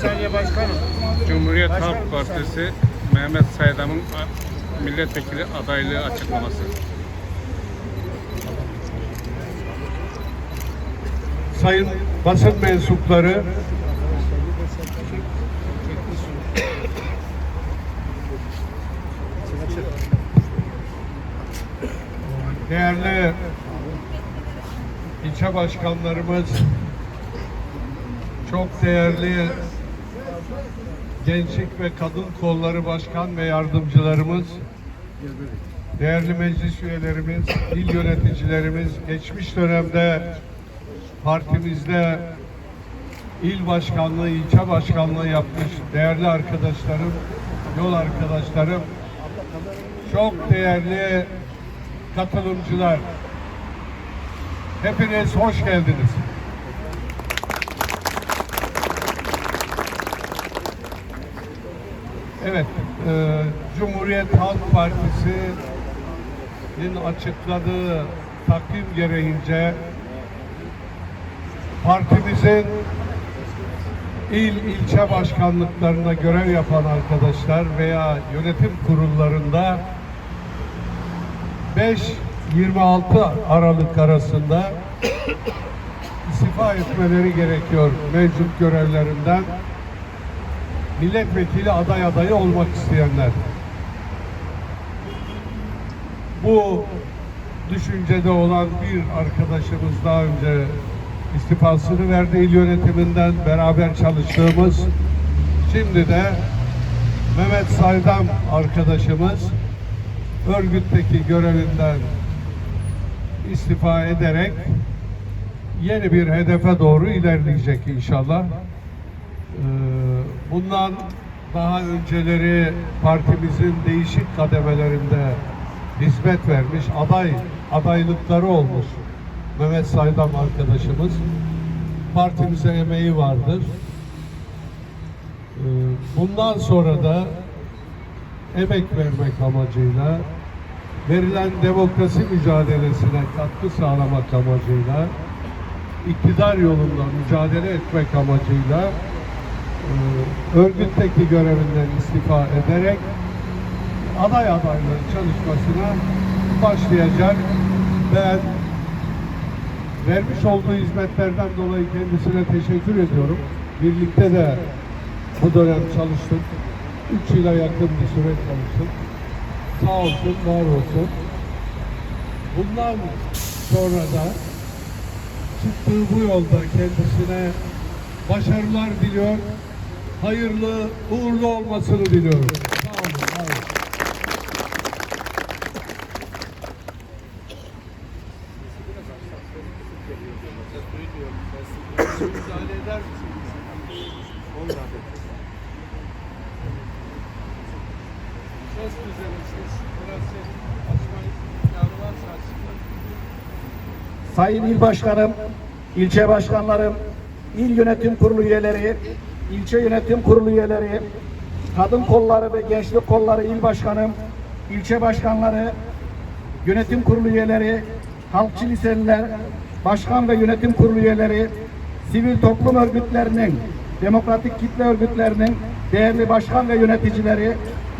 saniye başkanım. Cumhuriyet Başkanım, Halk Partisi Mehmet Saydam'ın milletvekili adaylığı açıklaması. sayın basın mensupları, değerli ilçe başkanlarımız, çok değerli Gençlik ve Kadın Kolları Başkan ve Yardımcılarımız, değerli meclis üyelerimiz, il yöneticilerimiz, geçmiş dönemde partimizde il başkanlığı, ilçe başkanlığı yapmış değerli arkadaşlarım, yol arkadaşlarım, çok değerli katılımcılar, hepiniz hoş geldiniz. Evet, e, Cumhuriyet Halk Partisi'nin açıkladığı takvim gereğince partimizin il ilçe başkanlıklarında görev yapan arkadaşlar veya yönetim kurullarında 5-26 Aralık arasında istifa etmeleri gerekiyor mevcut görevlerinden milletvekili aday adayı olmak isteyenler. Bu düşüncede olan bir arkadaşımız daha önce istifasını verdi il yönetiminden beraber çalıştığımız şimdi de Mehmet Saydam arkadaşımız örgütteki görevinden istifa ederek yeni bir hedefe doğru ilerleyecek inşallah. Bundan daha önceleri partimizin değişik kademelerinde hizmet vermiş, aday adaylıkları olmuş Mehmet Saydam arkadaşımız. Partimize emeği vardır. Ee, Bundan sonra da emek vermek amacıyla verilen demokrasi mücadelesine katkı sağlamak amacıyla iktidar yolunda mücadele etmek amacıyla örgütteki görevinden istifa ederek aday adayları çalışmasına başlayacak. Ben vermiş olduğu hizmetlerden dolayı kendisine teşekkür ediyorum. Birlikte de bu dönem çalıştık. Üç yıla yakın bir süre çalıştık. Sağ olsun, var olsun. Bundan sonra da çıktığı bu yolda kendisine başarılar diliyor. Hayırlı, uğurlu olmasını diliyorum. Sağ olun, var olun. Sayın İl Başkanım, ilçe başkanlarım, il yönetim kurulu üyeleri, ilçe yönetim kurulu üyeleri, kadın kolları ve gençlik kolları il başkanım, ilçe başkanları, yönetim kurulu üyeleri, halkçı liseliler, başkan ve yönetim kurulu üyeleri, sivil toplum örgütlerinin, demokratik kitle örgütlerinin değerli başkan ve yöneticileri,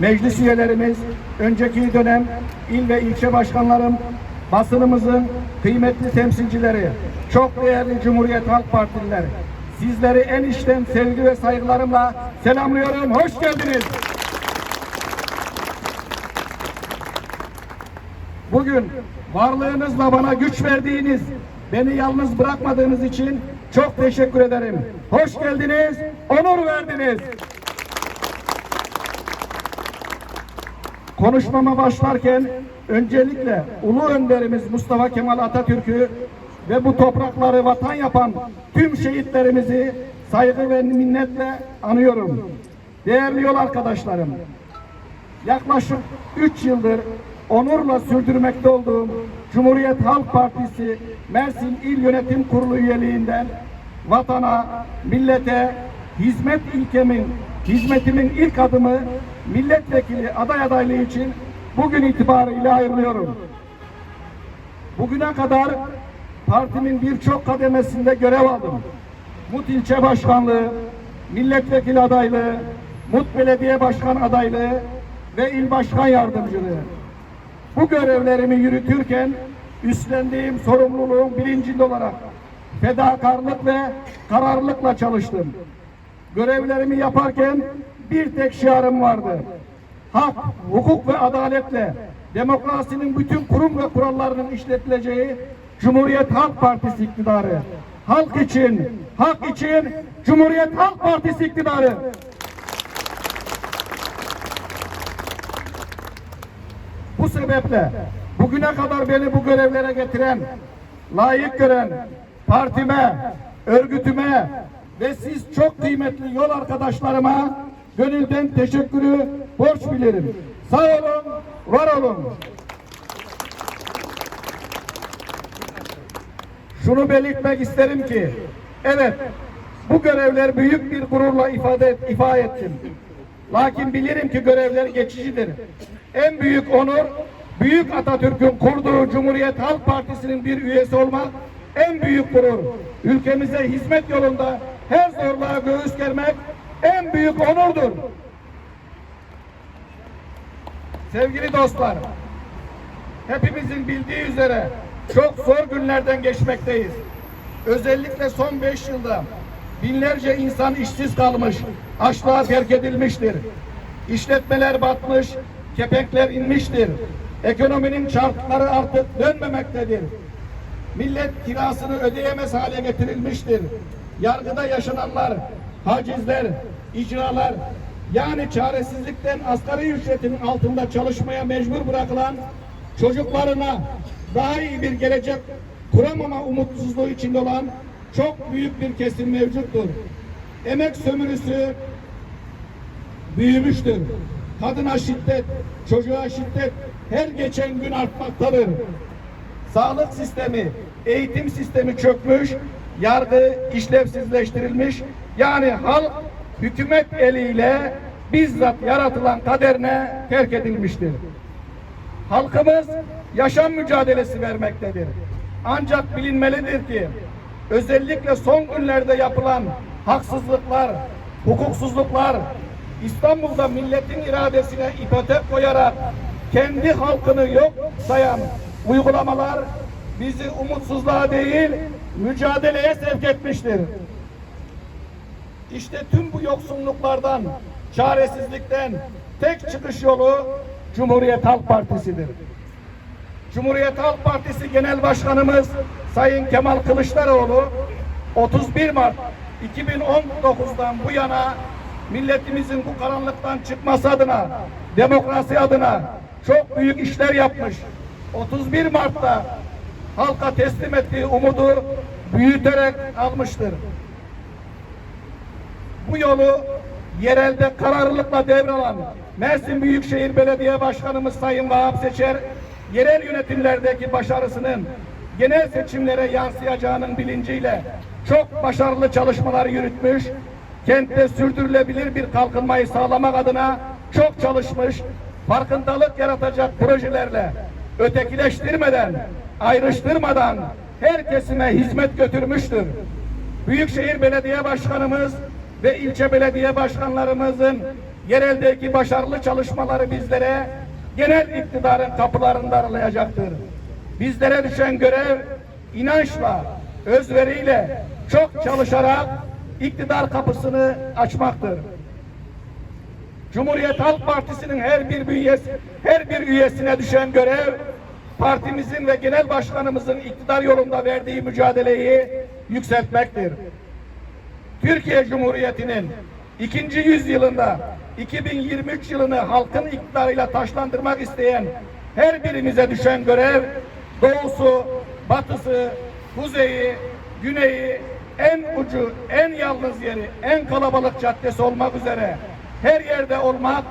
meclis üyelerimiz, önceki dönem il ve ilçe başkanlarım, basınımızın kıymetli temsilcileri, çok değerli Cumhuriyet Halk Partilileri, sizleri en içten sevgi ve saygılarımla selamlıyorum. Hoş geldiniz. Bugün varlığınızla bana güç verdiğiniz, beni yalnız bırakmadığınız için çok teşekkür ederim. Hoş geldiniz, onur verdiniz. Konuşmama başlarken öncelikle ulu önderimiz Mustafa Kemal Atatürk'ü ve bu toprakları vatan yapan tüm şehitlerimizi saygı ve minnetle anıyorum. Değerli yol arkadaşlarım, yaklaşık 3 yıldır onurla sürdürmekte olduğum Cumhuriyet Halk Partisi Mersin İl Yönetim Kurulu üyeliğinden vatana, millete, hizmet ilkemin, hizmetimin ilk adımı milletvekili aday adaylığı için bugün itibariyle ayrılıyorum. Bugüne kadar partimin birçok kademesinde görev aldım. Mut ilçe başkanlığı, milletvekili adaylığı, Mut Belediye Başkan adaylığı ve il başkan yardımcılığı. Bu görevlerimi yürütürken üstlendiğim sorumluluğun bilincinde olarak fedakarlık ve kararlılıkla çalıştım. Görevlerimi yaparken bir tek şiarım vardı. Hak, hukuk ve adaletle demokrasinin bütün kurum ve kurallarının işletileceği Cumhuriyet Halk Partisi iktidarı. Halk için, hak için Cumhuriyet Halk Partisi iktidarı. Bu sebeple bugüne kadar beni bu görevlere getiren, layık gören partime, örgütüme ve siz çok kıymetli yol arkadaşlarıma gönülden teşekkürü borç bilirim. Sağ olun, var olun. Şunu belirtmek isterim ki, evet bu görevler büyük bir gururla ifade et, ifa ettim. Lakin bilirim ki görevler geçicidir. En büyük onur, Büyük Atatürk'ün kurduğu Cumhuriyet Halk Partisi'nin bir üyesi olmak en büyük gurur. Ülkemize hizmet yolunda her zorluğa göğüs germek en büyük onurdur. Sevgili dostlar, hepimizin bildiği üzere çok zor günlerden geçmekteyiz. Özellikle son beş yılda binlerce insan işsiz kalmış, açlığa terk edilmiştir. İşletmeler batmış, kepenkler inmiştir. Ekonominin çarkları artık dönmemektedir. Millet kirasını ödeyemez hale getirilmiştir. Yargıda yaşananlar, hacizler, icralar, yani çaresizlikten asgari ücretin altında çalışmaya mecbur bırakılan çocuklarına daha iyi bir gelecek kuramama umutsuzluğu içinde olan çok büyük bir kesim mevcuttur. Emek sömürüsü büyümüştür. Kadına şiddet, çocuğa şiddet her geçen gün artmaktadır. Sağlık sistemi, eğitim sistemi çökmüş, yargı işlevsizleştirilmiş. Yani halk hükümet eliyle bizzat yaratılan kaderine terk edilmiştir. Halkımız yaşam mücadelesi vermektedir. Ancak bilinmelidir ki özellikle son günlerde yapılan haksızlıklar, hukuksuzluklar, İstanbul'da milletin iradesine ipotek koyarak kendi halkını yok sayan uygulamalar bizi umutsuzluğa değil mücadeleye sevk etmiştir. İşte tüm bu yoksunluklardan, çaresizlikten tek çıkış yolu Cumhuriyet Halk Partisi'dir. Cumhuriyet Halk Partisi Genel Başkanımız Sayın Kemal Kılıçdaroğlu 31 Mart 2019'dan bu yana milletimizin bu karanlıktan çıkması adına, demokrasi adına çok büyük işler yapmış. 31 Mart'ta halka teslim ettiği umudu büyüterek almıştır. Bu yolu yerelde kararlılıkla devralan Mersin Büyükşehir Belediye Başkanımız Sayın Vahap Seçer, yerel yönetimlerdeki başarısının genel seçimlere yansıyacağının bilinciyle çok başarılı çalışmalar yürütmüş, kentte sürdürülebilir bir kalkınmayı sağlamak adına çok çalışmış, farkındalık yaratacak projelerle ötekileştirmeden, ayrıştırmadan her kesime hizmet götürmüştür. Büyükşehir Belediye Başkanımız ve ilçe belediye başkanlarımızın yereldeki başarılı çalışmaları bizlere genel iktidarın kapılarında aralayacaktır. Bizlere düşen görev inançla, özveriyle, çok çalışarak iktidar kapısını açmaktır. Cumhuriyet Halk Partisi'nin her bir üyesi, her bir üyesine düşen görev partimizin ve genel başkanımızın iktidar yolunda verdiği mücadeleyi yükseltmektir. Türkiye Cumhuriyeti'nin ikinci yüzyılında 2023 yılını halkın iktidarıyla taşlandırmak isteyen her birimize düşen görev doğusu, batısı, kuzeyi, güneyi, en ucu, en yalnız yeri, en kalabalık caddesi olmak üzere her yerde olmak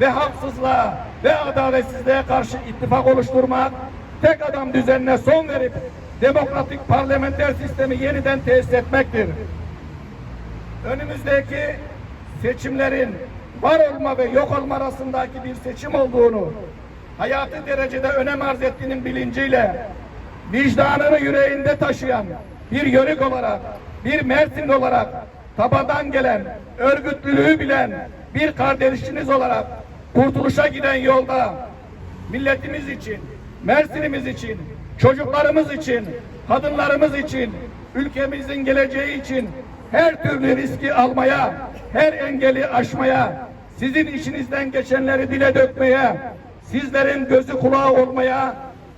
ve haksızlığa ve adaletsizliğe karşı ittifak oluşturmak, tek adam düzenine son verip demokratik parlamenter sistemi yeniden tesis etmektir. Önümüzdeki seçimlerin var olma ve yok olma arasındaki bir seçim olduğunu hayati derecede önem arz ettiğinin bilinciyle vicdanını yüreğinde taşıyan bir yörük olarak, bir Mersin olarak tabadan gelen, örgütlülüğü bilen bir kardeşiniz olarak kurtuluşa giden yolda milletimiz için, Mersin'imiz için, çocuklarımız için, kadınlarımız için, ülkemizin geleceği için her türlü riski almaya, her engeli aşmaya, sizin içinizden geçenleri dile dökmeye, sizlerin gözü kulağı olmaya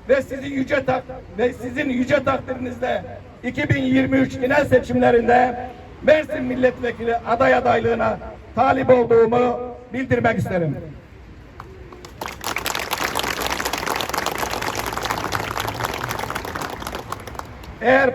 ve sizi yüce tak ve sizin yüce takdirinizle 2023 genel seçimlerinde Mersin milletvekili aday adaylığına talip olduğumu bildirmek isterim. Eğer